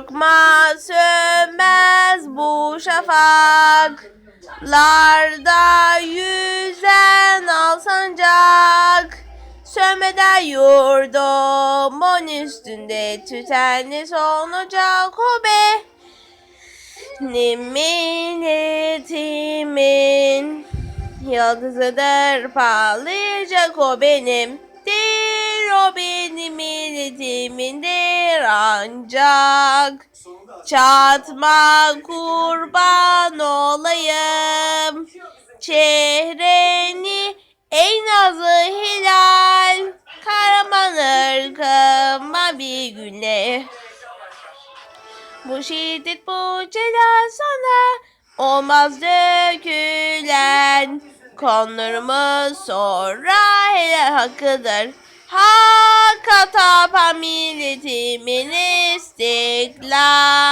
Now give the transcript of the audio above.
Korkma sönmez bu şafaklarda yüzen alsancak. Sönmeden yurdumun üstünde tütenli sonacak o be. Milletimin yıldızıdır parlayacak o benim. Dir o benim ancak. Çatma kurban olayım. Çehreni ey nazlı hilal. Kahraman ırkıma bir güne. Bu şiddet bu celal sana olmaz dökülen Konurumuz sonra helal hakkıdır Hakka tapan দেখলাম